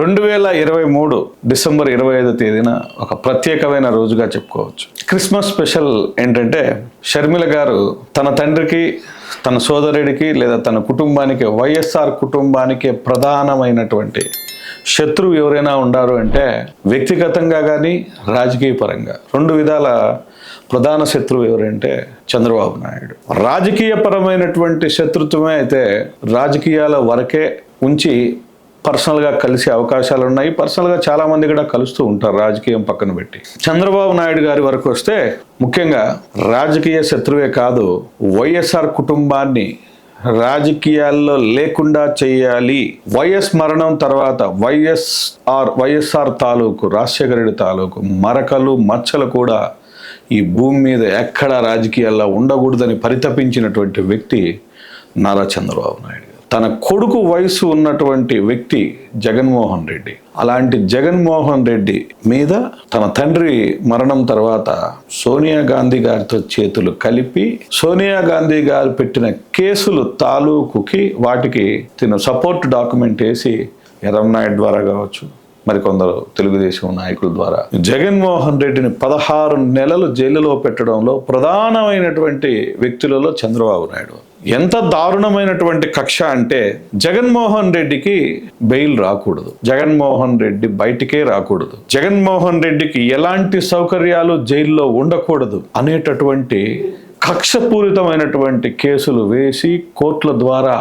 రెండు వేల ఇరవై మూడు డిసెంబర్ ఇరవై ఐదో తేదీన ఒక ప్రత్యేకమైన రోజుగా చెప్పుకోవచ్చు. క్రిస్మస్ స్పెషల్ ఏంటంటే షర్మిల గారు తన తండ్రికి తన సోదరుడికి లేదా తన కుటుంబానికి వైఎస్ఆర్ కుటుంబానికి ప్రధానమైనటువంటి శత్రువు ఎవరైనా ఉండారు అంటే వ్యక్తిగతంగా కానీ రాజకీయ పరంగా. రెండు విధాల ప్రధాన శత్రువు ఎవరంటే చంద్రబాబు నాయుడు. రాజకీయ పరమైనటువంటి శత్రుత్వమే అయితే రాజకీయాల వరకే ఉంచి పర్సనల్గా కలిసే అవకాశాలు ఉన్నాయి పర్సనల్గా చాలామంది కూడా కలుస్తూ ఉంటారు రాజకీయం పక్కన పెట్టి. చంద్రబాబు నాయుడు గారి వరకు వస్తే ముఖ్యంగా రాజకీయ శత్రువే కాదు వైఎస్ఆర్ కుటుంబాన్ని రాజకీయాల్లో లేకుండా చేయాలి. వైఎస్ మరణం తర్వాత వైఎస్ఆర్ వైఎస్ఆర్ తాలూకు రాజశేఖరుడి తాలూకు మరకలు మచ్చలు కూడా ఈ భూమి మీద ఎక్కడ రాజకీయాల్లో ఉండకూడదని పరితపించినటువంటి వ్యక్తి నారా చంద్రబాబు నాయుడు తన కొడుకు వయసు ఉన్నటువంటి వ్యక్తి జగన్మోహన్ రెడ్డి. అలాంటి జగన్మోహన్ రెడ్డి మీద తన తండ్రి మరణం తర్వాత సోనియా గాంధీ గారితో చేతులు కలిపి సోనియా గాంధీ గారు పెట్టిన కేసులు తాలూకుకి వాటికి తిన సపోర్ట్ డాక్యుమెంట్ వేసి ఎర్రంనాయుడు ద్వారా కావచ్చు మరికొందరు తెలుగుదేశం నాయకుల ద్వారా. జగన్మోహన్ రెడ్డిని పదహారు నెలలు జైలులో పెట్టడంలో ప్రధానమైనటువంటి వ్యక్తులలో చంద్రబాబు నాయుడు. ఎంత దారుణమైనటువంటి కక్ష అంటే జగన్మోహన్ రెడ్డికి బెయిల్ రాకూడదు. జగన్మోహన్ రెడ్డి బయటికే రాకూడదు. జగన్మోహన్ రెడ్డికి ఎలాంటి సౌకర్యాలు జైల్లో ఉండకూడదు అనేటటువంటి కక్షపూరితమైనటువంటి కేసులు వేసి కోర్టుల ద్వారా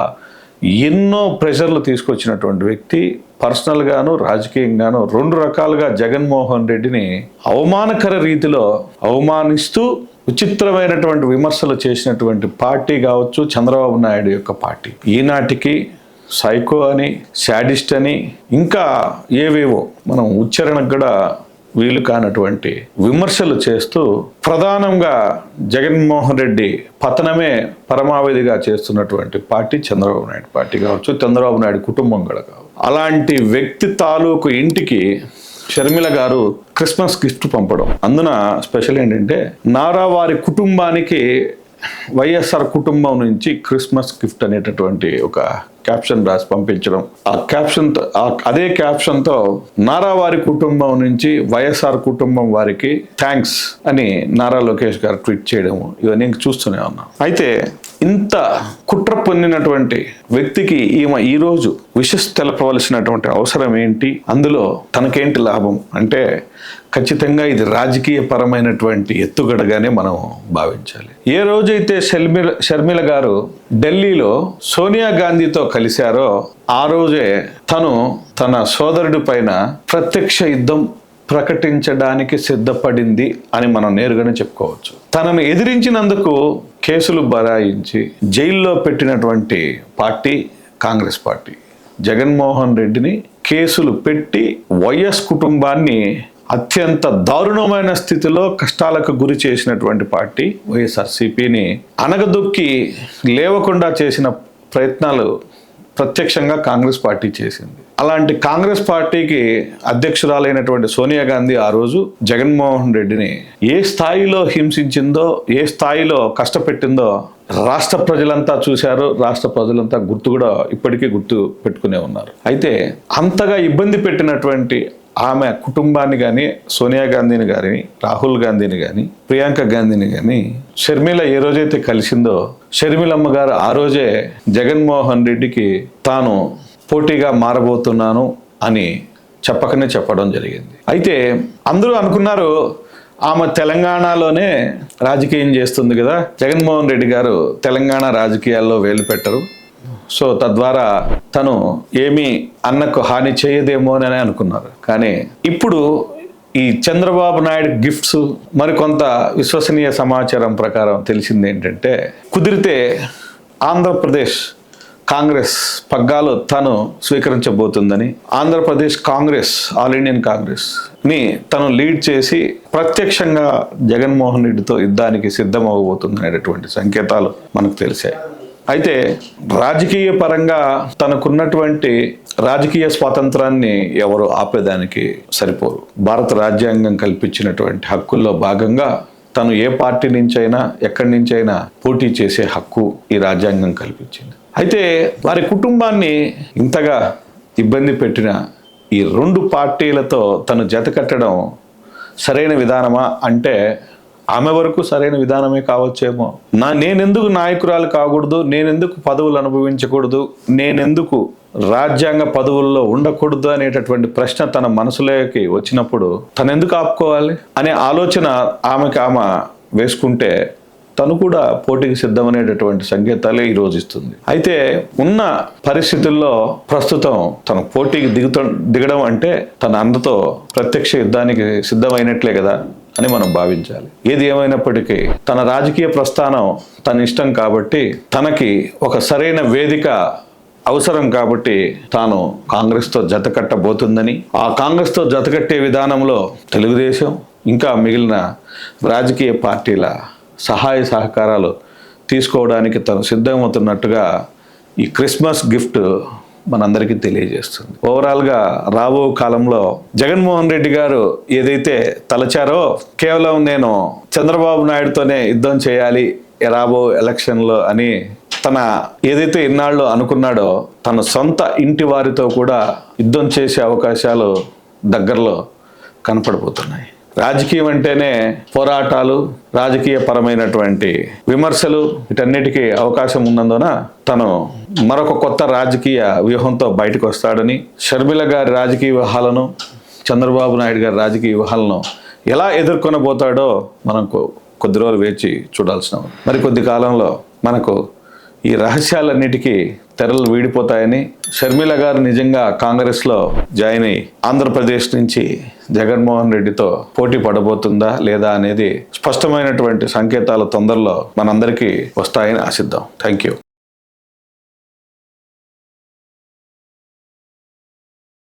ఎన్నో ప్రెషర్లు తీసుకొచ్చినటువంటి వ్యక్తి పర్సనల్గాను రాజకీయంగాను రెండు రకాలుగా జగన్మోహన్ రెడ్డిని అవమానకర రీతిలో అవమానిస్తూ విచిత్రమైనటువంటి విమర్శలు చేసినటువంటి పార్టీ కావచ్చు చంద్రబాబు నాయుడు యొక్క పార్టీ. ఈనాటికి సైకో అని శాడిస్ట్ అని ఇంకా ఏవేవో మనం ఉచ్చారణకు కూడా వీలు కానటువంటి విమర్శలు చేస్తూ ప్రధానంగా జగన్మోహన్ రెడ్డి పతనమే పరమావధిగా చేస్తున్నటువంటి పార్టీ చంద్రబాబు నాయుడు పార్టీ కావచ్చు చంద్రబాబు నాయుడు కుటుంబం కూడా కావచ్చు. అలాంటి వ్యక్తి తాలూకు ఇంటికి షర్మిల గారు క్రిస్మస్ గిఫ్ట్ పంపడం. అందున స్పెషల్ ఏంటంటే నారా వారి కుటుంబానికి వైఎస్ఆర్ కుటుంబం నుంచి క్రిస్మస్ గిఫ్ట్ అనేటటువంటి ఒక క్యాప్షన్ రాసి పంపించడం. ఆ క్యాప్షన్ అదే క్యాప్షన్తో నారా వారి కుటుంబం నుంచి వైఎస్ఆర్ కుటుంబం వారికి థ్యాంక్స్ అని నారా లోకేష్ గారు ట్వీట్ చేయడం ఇవన్నీ చూస్తూనే ఉన్నాం. అయితే ఇంత కుట్ర పొందినటువంటి వ్యక్తికి ఈమె ఈరోజు విషస్ తెలపవలసినటువంటి అవసరం ఏంటి? అందులో తనకేంటి లాభం? అంటే ఖచ్చితంగా ఇది రాజకీయ పరమైనటువంటి ఎత్తుగడగానే మనం భావించాలి. ఏ రోజైతే షర్మిల షర్మిల గారు ఢిల్లీలో సోనియా గాంధీతో కలిశారో ఆ రోజే తను తన సోదరుడి పైన ప్రత్యక్ష యుద్ధం ప్రకటించడానికి సిద్ధపడింది అని మనం నేరుగానే చెప్పుకోవచ్చు. తనను ఎదిరించినందుకు కేసులు బరాయించి జైల్లో పెట్టినటువంటి పార్టీ కాంగ్రెస్ పార్టీ. జగన్మోహన్ రెడ్డిని కేసులు పెట్టి వైఎస్ కుటుంబాన్ని అత్యంత దారుణమైన స్థితిలో కష్టాలకు గురి చేసినటువంటి పార్టీ వైఎస్ఆర్సీపీని అనగదొక్కి లేవకుండా చేసిన ప్రయత్నాలు ప్రత్యక్షంగా కాంగ్రెస్ పార్టీ చేసింది. అలాంటి కాంగ్రెస్ పార్టీకి అధ్యక్షురాలైనటువంటి సోనియా గాంధీ ఆ రోజు జగన్మోహన్ రెడ్డిని ఏ స్థాయిలో హింసించిందో ఏ స్థాయిలో కష్టపెట్టిందో రాష్ట్ర ప్రజలంతా చూశారు. రాష్ట్ర ప్రజలంతా గుర్తు కూడా ఇప్పటికీ గుర్తు పెట్టుకునే ఉన్నారు. అయితే అంతగా ఇబ్బంది పెట్టినటువంటి ఆమె కుటుంబాన్ని కానీ సోనియా గాంధీని కానీ రాహుల్ గాంధీని కానీ ప్రియాంక గాంధీని కానీ షర్మిల ఏ రోజైతే కలిసిందో షర్మిలమ్మ గారు ఆ రోజే జగన్మోహన్ రెడ్డికి తాను పోటీగా మారబోతున్నాను అని చెప్పకనే చెప్పడం జరిగింది. అయితే అందరూ అనుకున్నారు ఆమె తెలంగాణలోనే రాజకీయం చేస్తుంది కదా. జగన్మోహన్ రెడ్డి గారు తెలంగాణ రాజకీయాల్లో వేలు పెట్టరు. సో తద్వారా తను ఏమీ అన్నకు హాని చేయదేమో అని అనుకున్నారు. కానీ ఇప్పుడు ఈ చంద్రబాబు నాయుడు గిఫ్ట్స్ మరికొంత విశ్వసనీయ సమాచారం ప్రకారం తెలిసింది ఏంటంటే కుదిరితే ఆంధ్రప్రదేశ్ కాంగ్రెస్ పగ్గాలు తను స్వీకరించబోతుందని ఆంధ్రప్రదేశ్ కాంగ్రెస్ ఆల్ ఇండియన్ కాంగ్రెస్ని తను లీడ్ చేసి ప్రత్యక్షంగా జగన్మోహన్ రెడ్డితో యుద్ధానికి సిద్ధమవబోతుందనేటటువంటి సంకేతాలు మనకు తెలిసాయి. అయితే రాజకీయ పరంగా తనకున్నటువంటి రాజకీయ స్వాతంత్రాన్ని ఎవరు ఆపేదానికి సరిపోరు. భారత రాజ్యాంగం కల్పించినటువంటి హక్కుల్లో భాగంగా తను ఏ పార్టీ నుంచైనా ఎక్కడి నుంచైనా పోటీ చేసే హక్కు ఈ రాజ్యాంగం కల్పించింది. అయితే వారి కుటుంబాన్ని ఇంతగా ఇబ్బంది పెట్టిన ఈ రెండు పార్టీలతో తను జత కట్టడం సరైన విధానమా? అంటే ఆమె వరకు సరైన విధానమే కావచ్చేమో. నా నేనెందుకు నాయకురాలు కాకూడదు? నేనెందుకు పదవులు అనుభవించకూడదు? నేనెందుకు రాజ్యాంగ పదవుల్లో ఉండకూడదు అనేటటువంటి ప్రశ్న తన మనసులోకి వచ్చినప్పుడు తను ఎందుకు ఆపుకోవాలి అనే ఆలోచన ఆమెకి ఆమె వేసుకుంటే తను కూడా పోటీకి సిద్ధమనేటటువంటి సంకేతాలే ఈ రోజు ఇస్తుంది. అయితే ఉన్న పరిస్థితుల్లో ప్రస్తుతం తను పోటీకి దిగుత దిగడం అంటే తన అందతో ప్రత్యక్ష యుద్ధానికి సిద్ధమైనట్లే కదా అని మనం భావించాలి. ఏది ఏమైనప్పటికీ తన రాజకీయ ప్రస్థానం తన ఇష్టం కాబట్టి తనకి ఒక సరైన వేదిక అవసరం కాబట్టి తాను కాంగ్రెస్తో జత కట్టబోతుందని ఆ కాంగ్రెస్తో జతకట్టే విధానంలో తెలుగుదేశం ఇంకా మిగిలిన రాజకీయ పార్టీల సహాయ సహకారాలు తీసుకోవడానికి తను సిద్ధమవుతున్నట్టుగా ఈ క్రిస్మస్ గిఫ్ట్ మనందరికీ తెలియజేస్తుంది. ఓవరాల్గా రాబో కాలంలో జగన్మోహన్ రెడ్డి గారు ఏదైతే తలచారో కేవలం నేను చంద్రబాబు నాయుడుతోనే యుద్ధం చేయాలి రాబో ఎలక్షన్లో అని తన ఏదైతే ఇన్నాళ్ళు అనుకున్నాడో తన సొంత ఇంటి వారితో కూడా యుద్ధం చేసే అవకాశాలు దగ్గరలో కనపడిపోతున్నాయి. రాజకీయం అంటేనే పోరాటాలు రాజకీయ పరమైనటువంటి విమర్శలు వీటన్నిటికీ అవకాశం ఉన్నందున తను మరొక కొత్త రాజకీయ వ్యూహంతో బయటకు వస్తాడని షర్మిల గారి రాజకీయ వ్యూహాలను చంద్రబాబు నాయుడు గారి రాజకీయ వ్యూహాలను ఎలా ఎదుర్కొనబోతాడో మనకు కొద్ది రోజులు వేచి చూడాల్సిన మరి కొద్ది కాలంలో మనకు ఈ రహస్యాలన్నిటికీ తెరలు వీడిపోతాయని షర్మిల గారు నిజంగా కాంగ్రెస్లో జాయిన్ అయ్యి ఆంధ్రప్రదేశ్ నుంచి జగన్మోహన్ రెడ్డితో పోటీ పడబోతుందా లేదా అనేది స్పష్టమైనటువంటి సంకేతాలు తొందరలో మనందరికీ వస్తాయని ఆశిద్దాం. Thank you.